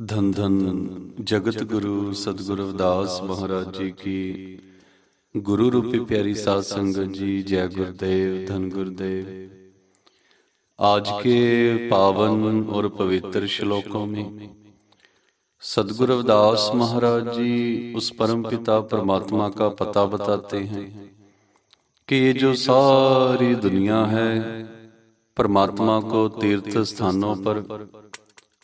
دھن دھن جگت گرو ستگرو داس مہاراج جی کی گرو روپی پیاری سات سنگ جی جے گردیو دھن گردیو آج کے پاون اور پوتر شلوکوں میں ستگرو داس مہاراج جی اس پرم پتا پرماتما کا پتا بتاتے ہیں کہ یہ جو ساری دنیا ہے پرماتما کو تیرتھ پر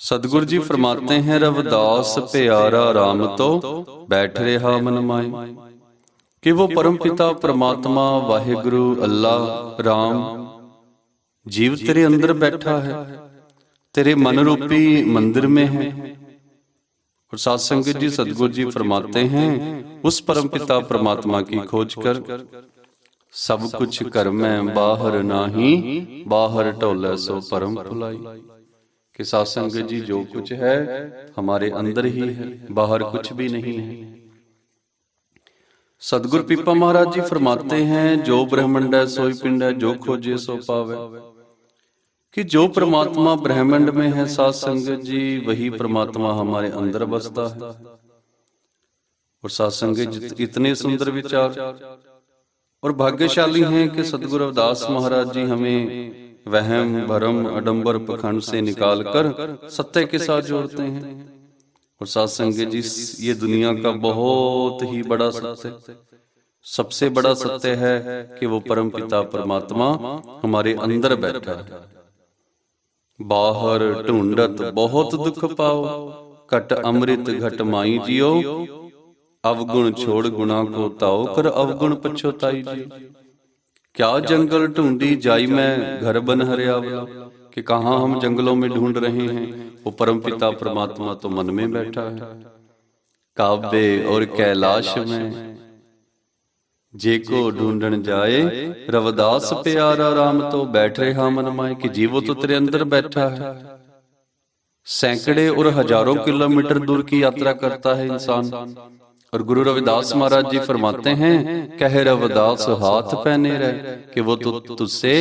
صدگر جی فرماتے ہیں رو داس پیارا رام تو بیٹھ رہا منمائی کہ وہ پرم پتا پرماتما واح گرو رام جیو تیرے اندر بیٹھا ہے تیرے من روپی مندر میں ہے ستسنگ جی صدگر جی فرماتے ہیں اس پرم پتا پرماتما کی کھوج کر سب کچھ کرمیں باہر نہ ہی باہر ٹولے سو پرم پھلائی کہ ساتھ سنگت جی, جی جو کچھ ہے ہمارے اندر ہی ہے باہر کچھ بھی نہیں ہے۔ صدگر پیپا جی مہاراج جی فرماتے ہیں جو برہمنڈ ہے سوئی پنڈ ہے جو کھوجے سو پاوے۔ کہ جو پرماتما برہمنڈ میں ہے ساتھ سنگت جی،, جی وہی پرماتما ہمارے اندر بستا ہے۔ اور ساتھ جی اتنے سندر بچار اور بھاگے شالی ہیں کہ صدگر اداس مہاراج جی ہمیں وہم، بھرم اڈمبر پکھن سے نکال کر ستے کے ساتھ جوڑتے ہیں۔ اور ساتھ سنگے جی یہ دنیا کا بہت ہی بڑا ستیہ سب سے بڑا ستے ہے کہ وہ پرم پتا پرماتما ہمارے اندر بیٹھا ہے۔ باہر ٹونڈت بہت دکھ پاؤ، کٹ امرت گھٹ مائی جیو۔ اوگن چھوڑ گناہ کو تاؤ کر اوگن پچھوتائی جیو۔ کیا جنگل ڈھونڈی جائی میں گھر بن ہریا کہ کہاں ہم جنگلوں میں ڈھونڈ رہے ہیں وہ پرم پتا پرماتما تو من میں بیٹھا ہے کعبے اور کیلاش میں جے کو ڈھونڈن جائے رواداس پیارا رام تو بیٹھ رہا من مائے کہ جیو تو تیرے اندر بیٹھا ہے سینکڑے اور ہزاروں کلومیٹر دور کی یاترا کرتا ہے انسان اور گرو رویداس مہاراج جی فرماتے ہیں، کہہ رویداس، ہاتھ پہنے رہے کہ وہ تجھ سے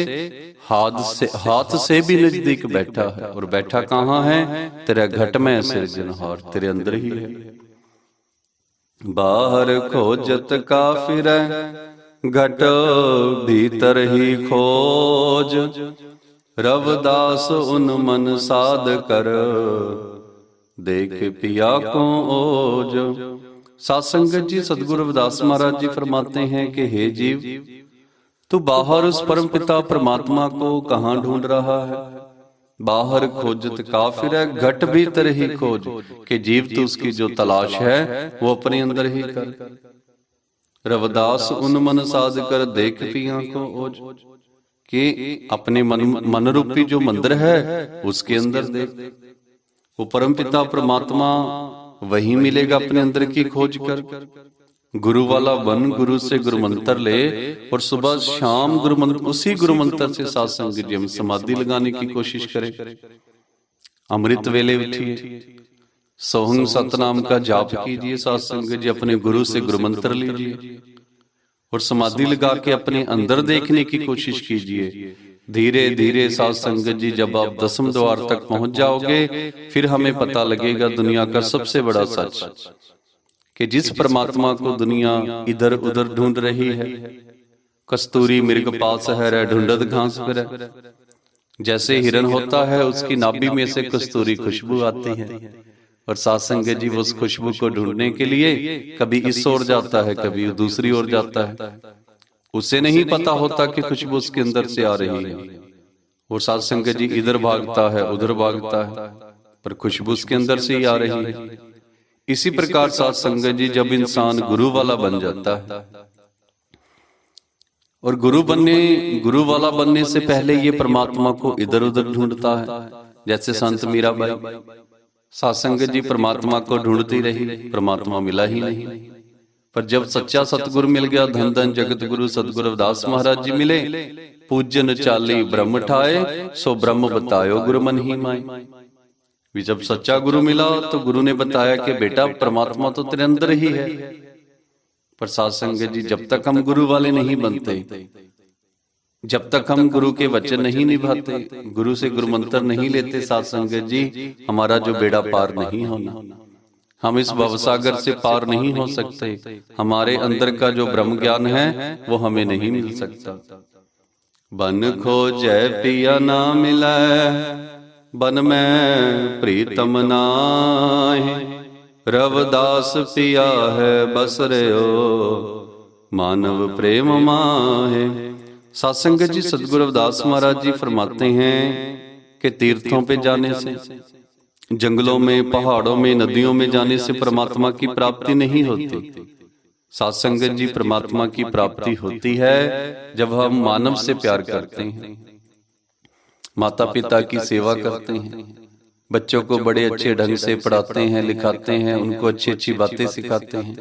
ہاتھ سے بھی نزدیک بیٹھا ہے اور بیٹھا کہاں ہے؟ تیرے گھٹ میں سے جنہار تیرے اندر ہی ہے. باہر کھوجت کافر ہے، گھٹ بھیتر ہی کھوج۔ رویداس ان من ساد کر، دیکھ پیا کو اوج۔ سات سنگت جی صدگر وداس مہاراج جی فرماتے ہیں کہ ہے جیو، تو باہر اس پرم پتا پرماتما کو کہاں ڈھونڈ رہا ہے؟ باہر کھوجت کافر ہے، گھٹ بھی تر ہی کھوج، کہ جیو تو اس کی جو تلاش ہے، وہ اپنی اندر ہی کر۔ رواداس ان من ساز کر دیکھ پی آنکھوں اوج، کہ اپنے من روپی جو مندر ہے، اس کے اندر دیکھ۔ وہ پرم پتا پرماتما وہی ملے گا اپنے اندر کی کھوج کر۔ گرو والا بن گرو سے گرو منتر لے اور صبح شام گرو منتر اسی گرو منتر سے ساتھ سنگی ہم سمادھی لگانے کی کوشش کرے۔ امرت ویلے اٹھیے۔ سوہن ستنام کا جاپ کیجیے ساتھ سنگی جی اپنے گرو سے گرو منتر لیجیے اور سمادھی لگا کے اپنے اندر دیکھنے کی کوشش کیجیے دھیرے دھیرے ساتھ سنگت جی جب آپ دسم دوار تک پہنچ جاؤ گے پھر ہمیں پتا لگے گا دنیا کا سب سے بڑا سچ، کہ جس پرماتما کو دنیا ادھر ادھر ڈھونڈ رہی ہے، کستوری مرگ پاس ہے ڈھونڈت گھانس پر ہے۔ جیسے ہرن ہوتا ہے، اس کی نابی میں سے کستوری خوشبو آتی ہے۔ اور ساتھ جی وہ اس خوشبو کو ڈھونڈنے کے لیے کبھی اس اور جاتا ہے، کبھی دوسری اور جاتا ہے۔ اسے نہیں پتا ہوتا کہ خوشبو اس کے اندر سے آ رہی ہے۔ اور سات سنگ جی ادھر بھاگتا ہے ادھر بھاگتا ہے پر خوشبو اس کے اندر سے ہی آ رہی ہے۔ اسی پرکار سات سنگ جی, جی جب انسان گرو والا بن جاتا ہے۔ اور گرو بننے گرو والا بننے سے پہلے یہ پرماتما کو ادھر ادھر ڈھونڈتا ہے جیسے سنت میرا بھائی سات سنگ جی, جی پرماتما کو ڈھونڈتی رہی پرماتما ملا ہی نہیں۔ پر جب سچا ستگر مل گیا دھندن جگت گرو ستگر افداس مہراج جی ملے۔ پوجن چالی برم اٹھائے سو برم بتائیو گرو من ہی مائے بھی جب سچا گرو ملا تو گرو نے بتایا کہ بیٹا پرماتمہ تو تیرے اندر ہی ہے۔ پر سات سنگت جی جب تک ہم گرو والے نہیں بنتے، جب تک ہم گرو کے وچے نہیں نبھاتے، گرو سے گرو منتر نہیں لیتے سات سنگت جی ہمارا جو بیڑا پار نہیں ہونا۔ ہم اس بھوساگر سے پار نہیں ہو سکتے ہمارے اندر کا جو برم گیان ہے وہ ہمیں نہیں مل سکتا۔ بن کھو جے پیا نہ ملے بن میں پریتم نائے رویداس پیا ہے بس رہو مانو پریم ماں ہے جی ساتسنگ جی سدگرو داس جی مہاراج جی فرماتے ہیں کہ تیرتوں پہ جانے سے جنگلوں میں، پہاڑوں میں، ندیوں میں جانے سے پرماتما کی پراپتی نہیں ہوتی۔ سات سنگت جی پرماتما کی پراپتی ہوتی ہے جب ہم مانو سے پیار کرتے ہیں۔ ماتا پتا کی سیوہ کرتے ہیں۔ بچوں کو بڑے اچھے ڈھنگ سے پڑھاتے ہیں، لکھاتے ہیں، ان کو اچھی اچھی باتیں سکھاتے ہیں۔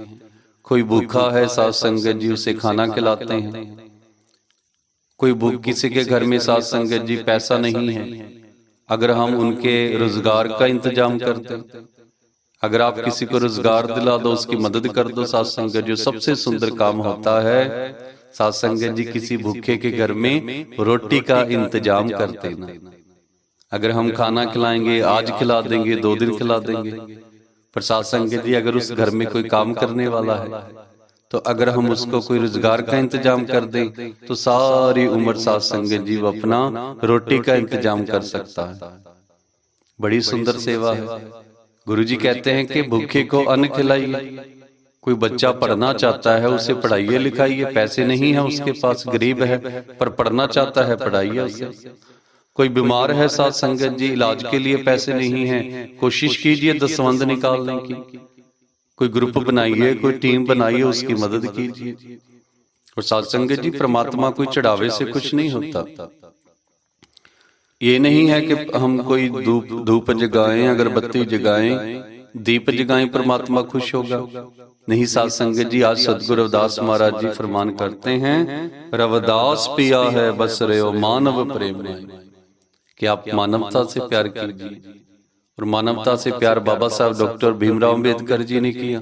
کوئی بھوکھا ہے، سات سنگت جی اسے کھانا کھلاتے ہیں۔ کوئی بھوک کسی کے گھر میں، سات سنگت جی پیسہ نہیں ہے۔ اگر ہم ان کے روزگار کا انتظام کرتے، اگر آپ کسی کو روزگار دلا دو، اس کی مدد کر دو سات سنگر جو سب سے سندر کام ہوتا ہے سات سنگر جی کسی بھوکے کے گھر میں روٹی کا انتظام کرتے نا اگر ہم کھانا کھلائیں گے، آج کھلا دیں گے، دو دن کھلا دیں گے۔ پر سات سنگر جی اگر اس گھر میں کوئی کام کرنے والا ہے تو اگر ہم اس کو کوئی رزگار کا انتجام کر دیں تو ساری عمر ساتھ سنگ جیو اپنا روٹی کا انتجام کر سکتا ہے۔ بڑی سندر سیوہ ہے۔ گروہ جی کہتے ہیں کہ بھوکے کو ان کھلائیے۔ کوئی بچہ پڑھنا چاہتا ہے، اسے پڑھائیے لکھائیے۔ پیسے نہیں ہیں اس کے پاس گریب ہے، پر پڑھنا چاہتا ہے، پڑھائیے اسے۔ کوئی بیمار ہے ساتھ سنگت جی علاج کے لیے پیسے نہیں ہیں۔ کوشش کیجیے دسوند نکال لیں کی۔ کوئی گروپ بنائیے کوئی ٹیم بنائیے اس کی مدد کیجیے۔ اور ساتھ جی، سنگت جی پرماتما کوئی چڑھاوے سے کچھ نہیں ہوتا۔ یہ نہیں ہے کہ ہم کوئی دھوپ جگائیں اگر بتی جگائیں دیپ جگائیں پرماتما خوش ہوگا۔ نہیں ساتھ سنگت جی آج جی، سدگو روداس جی مہاراج جی فرمان کرتے ہیں روداس پیا ہے بس ریو مانو پریم کہ آپ مانوتا سے پیار کیجیے۔ اور مانوتا سے پیار بابا صاحب ڈاکٹر بھیم راؤ امبیدکر جی نے کیا۔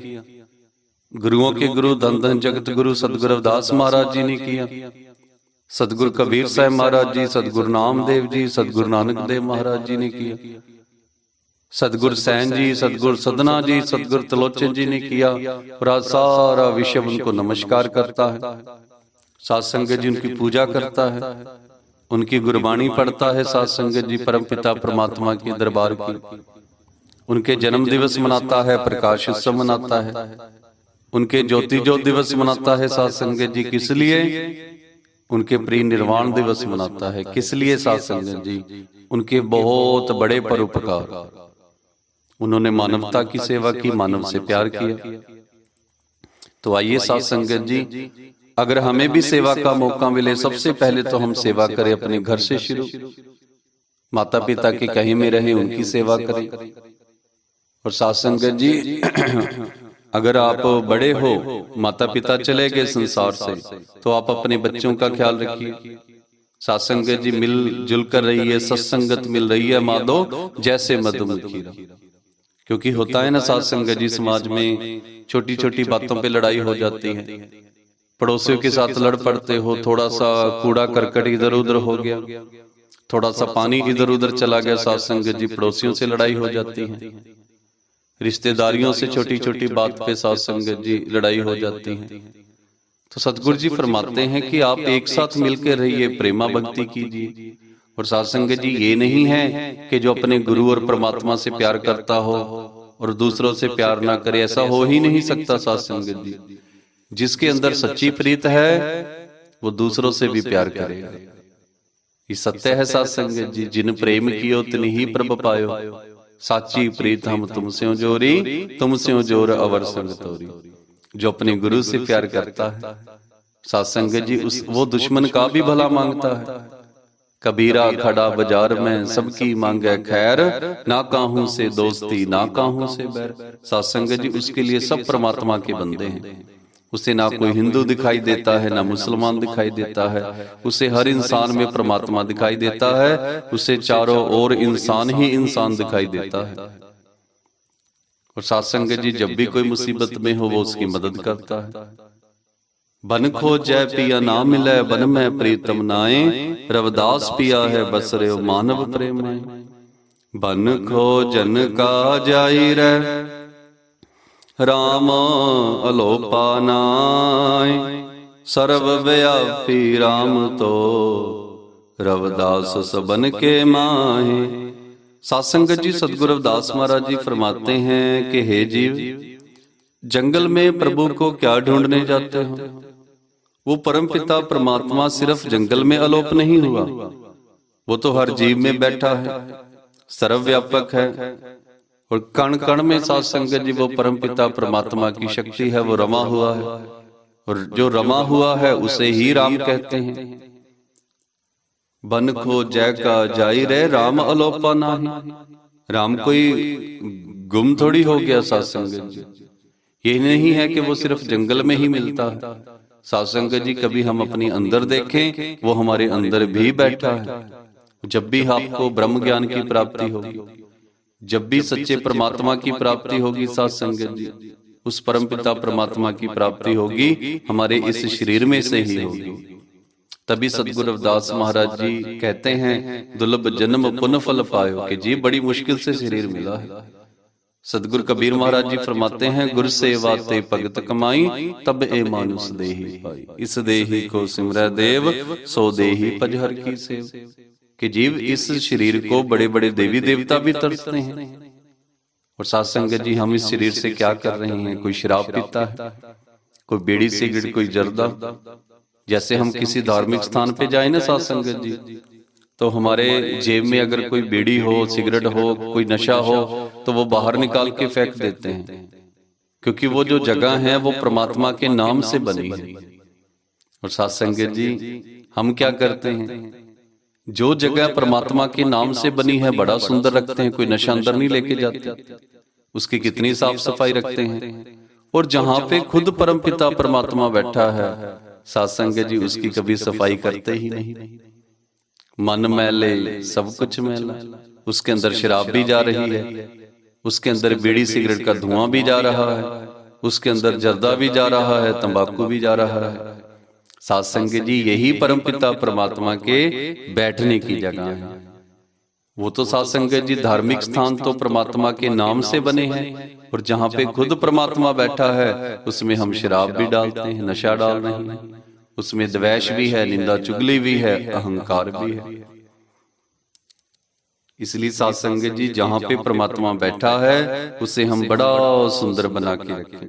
گروہوں کے گروہ دندن جگت گروہ صدگر افداس مہاراج جی نے کیا۔ صدگر کبیر صاحب مہاراج جی صدگر نام دیو جی صدگر نانک دیو مہاراج جی نے کیا۔ صدگر سین جی صدگر صدنا جی صدگر تلوچن جی نے کیا۔ اور آج سارا وشب ان کو نمشکار کرتا ہے۔ ساتھ سنگے جی ان کی پوجہ کرتا ہے۔ ان کی گربانی پڑھتا ہے سات سنگت جی پرم پتا پرماتما کی دربار کی۔ ان کے جنم دیوس مناتا ہے، پرکاش اتسو مناتا ہے۔ ان کے جوتی جو دیوس مناتا ہے سات سنگت جی کس لیے؟ ان کے پری نروان دیوس مناتا ہے۔ کس لیے سات سنگت جی؟ ان کے بہت بڑے پروپکار۔ انہوں نے مانوتا کی سیوا کی، مانو سے پیار کیا۔ تو آئیے سات سنگت جی اگر ہمیں بھی سیوا کا موقع ملے سب سے پہلے تو ہم سیوا کریں اپنے گھر سے شروع۔ ماتا پتا کے کہیں میں رہیں ان کی سیوا کریں۔ اور سات جی, جی اگر آپ بڑے ہو ماتا پیتا چلے گئے سنسار سے تو آپ اپنے بچوں کا خیال رکھیے۔ سات سنگت جی مل جی جل کر رہی ہے ست سنگت مل رہی ہے مادو جیسے مدو مکھیرا۔ کیونکہ ہوتا ہے نا سات سنگت جی, جی سماج میں چھوٹی چھوٹی باتوں پہ لڑائی ہو جاتی ہے پڑوسیوں کے ساتھ لڑ پڑتے ہو تھوڑا سا کوڑا کرکٹ ادھر ادھر ہو گیا تھوڑا سا پانی ادھر ادھر چلا گیا ساتھ سنگت جی, جی، پڑوسیوں سے لڑائی ہو جاتی ہیں رشتہ داریوں سے چھوٹی چھوٹی بات پہ ساتھ سنگت جی, جی لڑائی ہو جاتی ہیں تو ستگور جی فرماتے ہیں کہ آپ ایک ساتھ مل کے رہیے پریما بھکتی کیجیے۔ اور ساتھ سنگت جی یہ جی، نہیں ہے کہ جو اپنے گرو اور پرماتما سے پیار کرتا ہو اور دوسروں سے پیار نہ کرے ایسا ہو ہی نہیں سکتا ساتھ سنگت جی جس کے اندر سچی پریت ہے وہ دوسروں سے بھی پیار کرے گا۔ یہ ستیہ ہے سات سنگت جی جن پریم کیو تن ہی پرب پایو سچی پریت ہم تم سے ہوں جوری تم سے ہوں جور اور سنگت ہوری جو اپنے گروہ سے پیار کرتا ہے۔ سات سنگت جی،, جی وہ دشمن کا بھی بھلا مانگتا ہے۔ کبیرہ کھڑا بازار میں سب کی مانگ ہے خیر۔ نہ کہوں سے دوستی نہ کہوں سے بیر۔ سات سنگت جی اس کے لیے سب پرماتما کے بندے ہیں اسے نہ کوئی ہندو دکھائی دیتا ہے نہ مسلمان دکھائی دیتا ہے۔ اسے ہر انسان میں پرماتما دکھائی دیتا ہے اسے چاروں اور انسان ہی انسان دکھائی دیتا ہے۔ اور ساتھ سنگ جی جب بھی کوئی مسئیبت میں ہو وہ اس کی مدد کرتا ہے۔ بن کھو جائے پیا نہ ملے بن میں پریتم نائیں روداس پیا ہے بسرے مانو پریم۔ بن کھو جن کا جائی رہے رامپی رام تو مائیں سنگ جی سدگراس مہاراج جی فرماتے ہیں کہ ہے جیو جنگل میں پربھو کو کیا ڈھونڈنے جاتے ہوں وہ پرم پتا پرماتم صرف جنگل میں آلوپ نہیں ہوا وہ تو ہر جیو میں بیٹھا ہے سرو ویاپک ہے اور کن کن میں ساتھ سنگت جی وہ پرم پتا پرماتما کی شکتی ہے، وہ رما ہوا ہے۔ اور جو رما ہوا ہے، اسے ہی رام کہتے ہیں۔ بن کھو جائے کا جائی رہے، رام الوپا نہ رام کوئی گم تھوڑی ہو گیا ساتھ سنگت جی۔ یہ نہیں ہے کہ وہ صرف جنگل میں ہی ملتا ہے۔ ساتھ سنگت جی کبھی ہم اپنی اندر دیکھیں، وہ ہمارے اندر بھی بیٹھا ہے۔ جب بھی آپ کو برہم گیان کی پراپتی ہوگی۔ جب بھی سچے پرماتما کی پرابتی ہوگی ساتھ جی، سنگت جی اس پرمپتا پرماتما کی پرابتی ہوگی ہمارے اس شریر میں سے ہی ہوگی۔ تب ہی صدگر افداس مہارات جی کہتے ہیں دلب جنم پنفل ہو کہ جی بڑی مشکل سے شریر ملا ہے۔ صدگر کبیر مہارات جی, جی فرماتے ہیں گر سے واتے پگت کمائیں تب اے مانوس دیہی پائی اس دے ہی کو سمرہ دیو سو دے ہی پجھر کی سیو۔ کہ جیو اس شریر کو بڑے بڑے دیوی دیوتا بھی ترستے ہیں۔ اور ساتھ جی ہم اس شریر سے کیا کر رہے ہیں؟ کوئی شراب پیتا ہے؟ کوئی بیڑی سگڑ کوئی جردہ؟ جیسے ہم کسی دارمک ستان پہ جائیں نا ساتھ جی،, جی تو ہمارے جیب میں اگر کوئی بیڑی ہو سگریٹ ہو کوئی نشہ ہو تو وہ باہر نکال کے پھینک دیتے ہیں۔ کیونکہ وہ جو جگہ ہیں وہ پرماتما کے نام سے بنی ہے اور ساتھ سنگت جی ہم کیا کرتے ہیں جو جگہ پرماتما کے نام سے بنی ہے بڑا سندر رکھتے ہیں کوئی نشہ اندر نہیں لے کے جاتے اس کی کتنی صاف صفائی رکھتے ہیں۔ اور جہاں پہ خود پرم پتا پرماتما بیٹھا ہے سات سنگ جی اس کی کبھی جی صفائی کرتے ہی نہیں۔ من میلے سب کچھ میلا اس کے اندر شراب بھی جا رہی ہے۔ اس کے اندر بیڑی سگریٹ کا دھواں بھی جا رہا ہے۔ اس کے اندر جردہ بھی جا رہا ہے تمباکو بھی جا رہا ہے۔ سات سنگ جی یہی پرم پتا پرماتما کے بیٹھنے کی جگہ ہے۔ وہ تو سات سنگ جی, جی دھارمک ستھان تو پرماتما کے نام سے بنے ہیں۔ اور جہاں پہ خود پرماتما بیٹھا ہے اس میں ہم شراب بھی ڈالتے ہیں نشہ ڈال رہے ہیں۔ اس میں دویش بھی ہے نندہ چگلی بھی ہے اہنکار بھی ہے۔ اس لیے سات سنگ جی, جی جہاں پہ پرماتما بیٹھا ہے اسے ہم بڑا سندر بنا کے رکھیں۔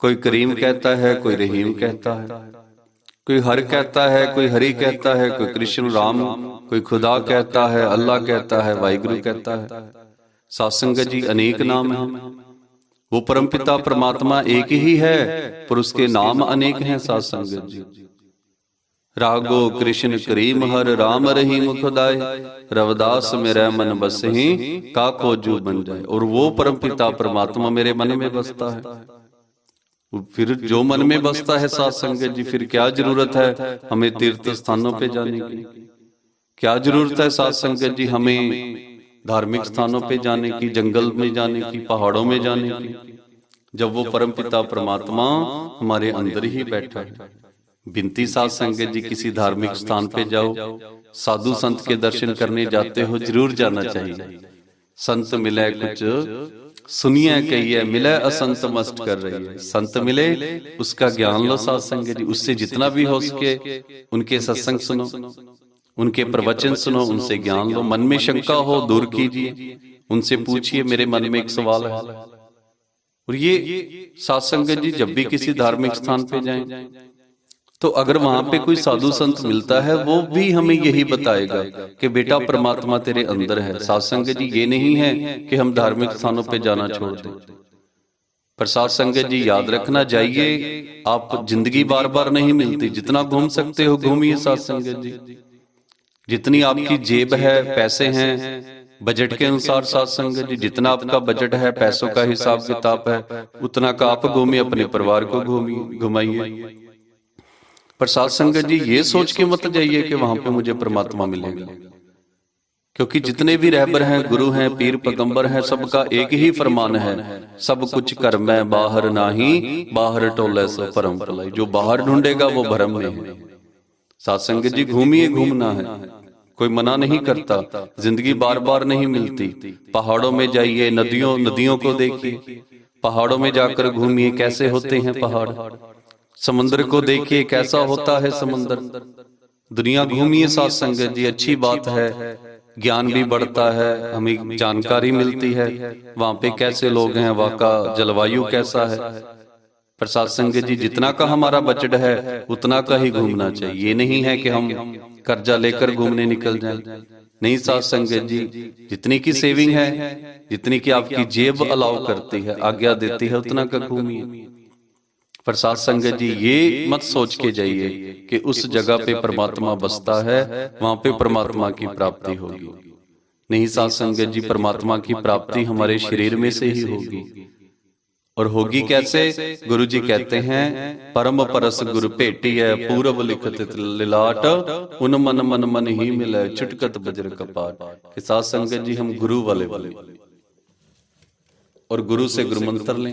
کوئی کریم کہتا ہے، کوئی رحیم کہتا ہے۔ کوئی ہر کہتا ہے، کوئی ہری کہتا ہے، کوئی کرشن رام، کوئی خدا کہتا ہے، اللہ کہتا ہے واحگرو کہتا ہے۔ ساتسنگ جی انیک نام ہے۔ وہ پرمپتا، پرماتما ایک ہی ہے، پر اس کے نام انیک ہیں سات جی۔ راگو، کرشن کریم، ہر رام رحیم خدائے۔ روداس، میرے من بس ہی کا کوجو بن جائے۔ اور وہ پرم پتا پرماتما میرے من میں بستا ہے۔ پھر جو من میں بستا ہے ساتھ سنگے جی،, جی پھر کیا ضرورت ہے؟ ہمیں تیرت ستھانوں پہ جانے کی۔ کیا ضرورت ہے ساتھ سنگے جی؟, جی؟ ہمیں دھارمک ستانوں پہ جانے کی جنگل میں جانے کی پہاڑوں میں جانے کی۔ جب وہ پرم پتا پرماتما ہمارے اندر ہی بیٹھا ہے۔ بنتی ساتھ سنگے جی،, جی کسی دھارمک ستان پہ جاؤ سادو سنت کے درشن کرنے جاتے ہو ضرور جانا چاہیے۔ سنت ملے کچھ سنیا کہی ہے ملے اسنت مست کر رہی ہے۔ سنت ملے اس کا گیان لو سات سنگ ہے جی، اس سے جتنا بھی ہو سکے ان کے ستسنگ سنو ان کے پروچن سنو ان سے گیان لو من میں شنکا ہو دور کیجیے۔ ان سے پوچھئے میرے من میں ایک سوال ہے۔ اور یہ سات ہے جی،, جی جب بھی کسی دھارمک ستھان پہ جائیں۔ تو اگر وہاں پہ کوئی سادھو سنت ملتا ہے وہ بھی ہمیں یہی بتائے گا کہ بیٹا پرماتما تیرے اندر ہے ساتھ سنگ جی یہ نہیں ہے کہ ہم دھارمک سانوں پہ جانا چھوڑ دیں۔ پر ساتھ سنگ جی یاد رکھنا چاہیے آپ جندگی بار بار نہیں ملتی جتنا گھوم سکتے ہو گھومیے ساتھ سنگ جی۔ جتنی آپ کی جیب ہے پیسے ہیں بجٹ کے انسار ساتھ سنگ جی جتنا آپ کا بجٹ ہے پیسوں کا حساب کتاب ہے اتنا کا آپ گھومیے اپنے پروار کو گھومیے گھمائیے۔ پرساد سنگت جی،, جی یہ سوچ کے مت جائیے مطلب مطلب کہ وہاں پہ مجھے پرماتمہ ملے گا کیونکہ جتنے بھی رہبر ہیں گروہ ہیں پیر پگمبر ہیں سب کا ایک ہی فرمان ہے۔ سب کچھ کر میں باہر نہ ہی باہر ٹولے سے پرم پلائی جو باہر ڈھونڈے گا وہ بھرم میں ہے۔ ساتھ جی، سنگت جی گھومیے گھومنا ہے۔ کوئی منع نہیں کرتا۔ زندگی بار بار نہیں ملتی۔ پہاڑوں میں جائیے ندیوں ندیوں کو دیکھئے پہاڑوں میں جا کر گھومیے کیسے ہوتے ہیں پہاڑ سمندر کو دیکھیے کیسا ہوتا ہے سمندر۔ دنیا گھومیے ساتھ سنگت جی اچھی بات ہے۔ گیان بھی بڑھتا ہے ہمیں جانکاری ملتی ہے۔ وہاں پہ کیسے لوگ ہیں وہاں کا جلوایو کیسا ہے؟ پر ساتھ سنگت جی جتنا کا ہمارا بجٹ ہے اتنا کا ہی گھومنا چاہیے۔ یہ نہیں ہے کہ ہم قرضہ لے کر گھومنے نکل جائیں۔ نہیں ساتھ سنگت جی،, جی جتنی کی سیونگ ہے جتنی کی آپ کی جیب الاؤ کرتی ہے آگیا دیتی ہے۔ اتنا کا گھومیے ساتھ سنگت جی یہ مت سوچ کے جائیے کہ اس جگہ پہ پرماتما بستا ہے وہاں پہ پرماتما کی پرابتی ہوگی۔ نہیں ساتھ سنگت جی،, جی پرماتما کی پرابتی ہمارے شریر میں سے ہی ہوگی۔ اور ہوگی کیسے؟ جی گرو جی کہتے ہیں پرم پرس گرو پیٹی ہے پورا لکھت للاٹ ان من من من ہی ملے چھٹکت بجر کپاٹ کہ ساتھ سنگت جی ہم جی گرو والے۔ اور گرو سے گرو منتر لیں۔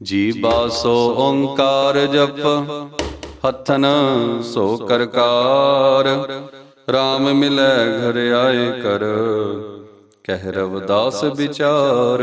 ਜੀ ਬਾਸੋ ਓੰਕਾਰ ਜਪ ਹਥਨ ਸੋ ਕਰਕਾਰ RAM ਮਿਲੈ ਘਰ ਆਏ ਕਰ ਕਹਿ ਰਵਦਾਸ ਵਿਚਾਰ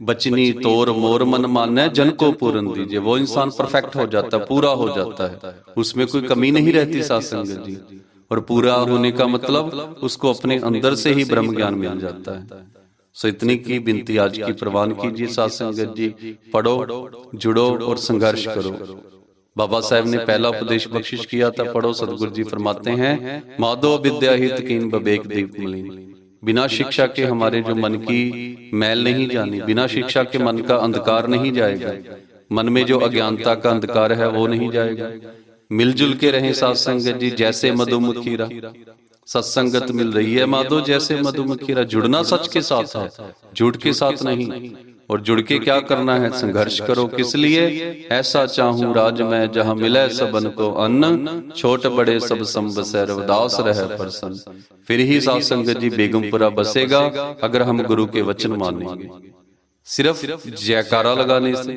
بچنی طور مور من مانا ہے جن کو پورن دیجیے، وہ انسان پرفیکٹ ہو جاتا ہے پورا ہو جاتا ہے۔ اس میں کوئی کمی نہیں رہتی ساتھ سنگت جی۔ اور پورا ہونے کا مطلب اس کو اپنے اندر سے ہی برہم گیان مل جاتا ہے۔ سو اتنی کی بنتی آج کی پروان کیجیے ساتھ سنگت جی۔ پڑھو، جڑو اور سنگرش کرو۔ بابا صاحب نے پہلا پدیش بخشش کیا تھا، پڑھو صدگر جی فرماتے ہیں، مادو بدیا ہی تکین ببیک دیپ ملین۔ بنا شکشا کے ہمارے جو من کی میل نہیں جانی، بنا شکشا کے من کا اندکار نہیں جائے گا۔ من میں جو اگیانتا کا اندکار ہے، وہ نہیں جائے گا۔ مل جل کے رہیں ساتھ سنگت جی جیسے مدو مکھی ستسنگت مل رہی ہے مادو جیسے مدھو مکھیرا جڑنا سچ کے ساتھ ہے جڑ کے ساتھ نہیں اور جڑ کے کیا کرنا ہے سنگھرش کرو کس لیے ایسا چاہوں راج میں جہاں ملے سبن کو ان چھوٹ بڑے سب سمب سیر وداس رہے پرسن پھر ہی سات سنگت جی بیگم پورا بسے گا اگر ہم گروہ کے وچن مانیں گے صرف جیکارہ لگانے سے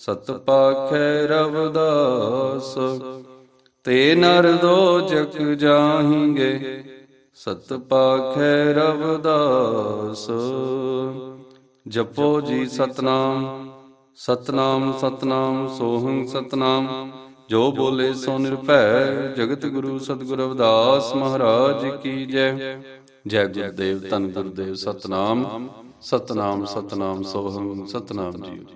ਸਤ ਪਾਖੈ ਰਵਦਾਸ, ਤੇ ਨਰ ਦੋ ਜਗ ਜਾਹੀਂਗੇ। ਸਤ ਪਾਖੈ ਰਵਦਾਸ, ਜਪੋ ਜੀ ਸਤਨਾਮ ਸਤਨਾਮ ਸਤਨਾਮ, ਸੋਹੰ ਸਤਨਾਮ। ਜੋ ਬੋਲੇ ਸੋ ਨਿਰਭੈ, ਜਗਤ ਗੁਰੂ ਸਤਿਗੁਰ ਰਵਿਦਾਸ ਮਹਾਰਾਜ ਕੀ ਜੈ। ਜੈ ਗੁਰਦੇਵ, ਧੰਨ ਗੁਰਦੇਵ, ਸਤਨਾਮ ਸਤਨਾਮ ਸਤਨਾਮ, ਸੋਹੰ ਸਤਨਾਮ ਜੀ।